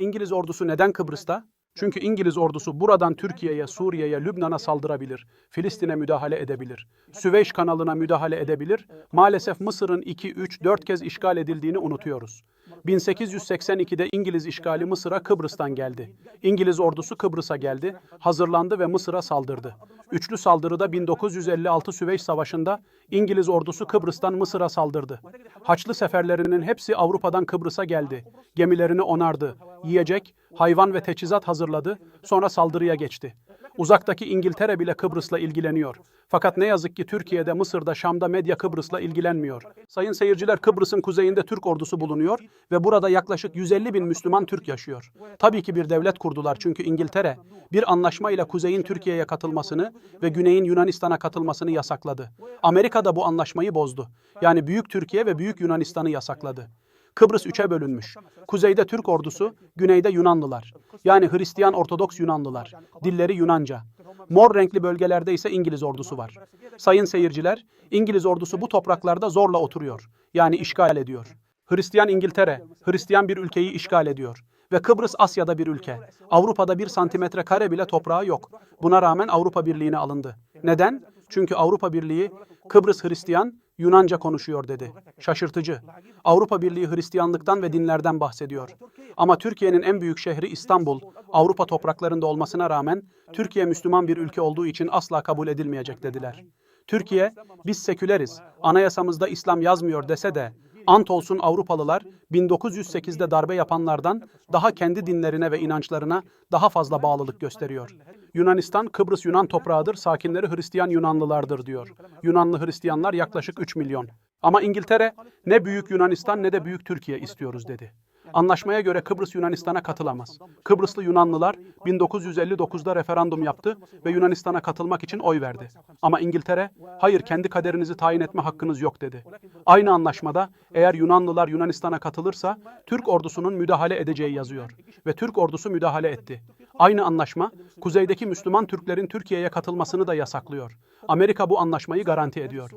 İngiliz ordusu neden Kıbrıs'ta? Çünkü İngiliz ordusu buradan Türkiye'ye, Suriye'ye, Lübnan'a saldırabilir, Filistin'e müdahale edebilir, Süveyş kanalına müdahale edebilir. Maalesef Mısır'ın 2, 3, 4 kez işgal edildiğini unutuyoruz. 1882'de İngiliz işgali Mısır'a Kıbrıs'tan geldi. İngiliz ordusu Kıbrıs'a geldi, hazırlandı ve Mısır'a saldırdı. Üçlü saldırıda 1956 Süveyş Savaşı'nda İngiliz ordusu Kıbrıs'tan Mısır'a saldırdı. Haçlı seferlerinin hepsi Avrupa'dan Kıbrıs'a geldi. Gemilerini onardı, yiyecek, hayvan ve teçhizat hazırladı, sonra saldırıya geçti. Uzaktaki İngiltere bile Kıbrıs'la ilgileniyor. Fakat ne yazık ki Türkiye'de, Mısır'da, Şam'da medya Kıbrıs'la ilgilenmiyor. Sayın seyirciler Kıbrıs'ın kuzeyinde Türk ordusu bulunuyor ve burada yaklaşık 150 bin Müslüman Türk yaşıyor. Tabii ki bir devlet kurdular çünkü İngiltere bir anlaşma ile kuzeyin Türkiye'ye katılmasını ve güneyin Yunanistan'a katılmasını yasakladı. Amerika da bu anlaşmayı bozdu. Yani Büyük Türkiye ve Büyük Yunanistan'ı yasakladı. Kıbrıs üçe bölünmüş. Kuzeyde Türk ordusu, güneyde Yunanlılar. Yani Hristiyan Ortodoks Yunanlılar. Dilleri Yunanca. Mor renkli bölgelerde ise İngiliz ordusu var. Sayın seyirciler, İngiliz ordusu bu topraklarda zorla oturuyor. Yani işgal ediyor. Hristiyan İngiltere, Hristiyan bir ülkeyi işgal ediyor. Ve Kıbrıs Asya'da bir ülke. Avrupa'da bir santimetre kare bile toprağı yok. Buna rağmen Avrupa Birliği'ne alındı. Neden? Çünkü Avrupa Birliği Kıbrıs Hristiyan, Yunanca konuşuyor dedi. Şaşırtıcı. Avrupa Birliği Hristiyanlıktan ve dinlerden bahsediyor. Ama Türkiye'nin en büyük şehri İstanbul, Avrupa topraklarında olmasına rağmen Türkiye Müslüman bir ülke olduğu için asla kabul edilmeyecek dediler. Türkiye, biz seküleriz, anayasamızda İslam yazmıyor dese de, ant olsun Avrupalılar 1908'de darbe yapanlardan daha kendi dinlerine ve inançlarına daha fazla bağlılık gösteriyor. Yunanistan, Kıbrıs Yunan toprağıdır, sakinleri Hristiyan Yunanlılardır diyor. Yunanlı Hristiyanlar yaklaşık 3 milyon. Ama İngiltere ne büyük Yunanistan ne de büyük Türkiye istiyoruz dedi. Anlaşmaya göre Kıbrıs Yunanistan'a katılamaz. Kıbrıslı Yunanlılar 1959'da referandum yaptı ve Yunanistan'a katılmak için oy verdi. Ama İngiltere, hayır kendi kaderinizi tayin etme hakkınız yok dedi. Aynı anlaşmada eğer Yunanlılar Yunanistan'a katılırsa Türk ordusunun müdahale edeceği yazıyor. Ve Türk ordusu müdahale etti. Aynı anlaşma kuzeydeki Müslüman Türklerin Türkiye'ye katılmasını da yasaklıyor. Amerika bu anlaşmayı garanti ediyor.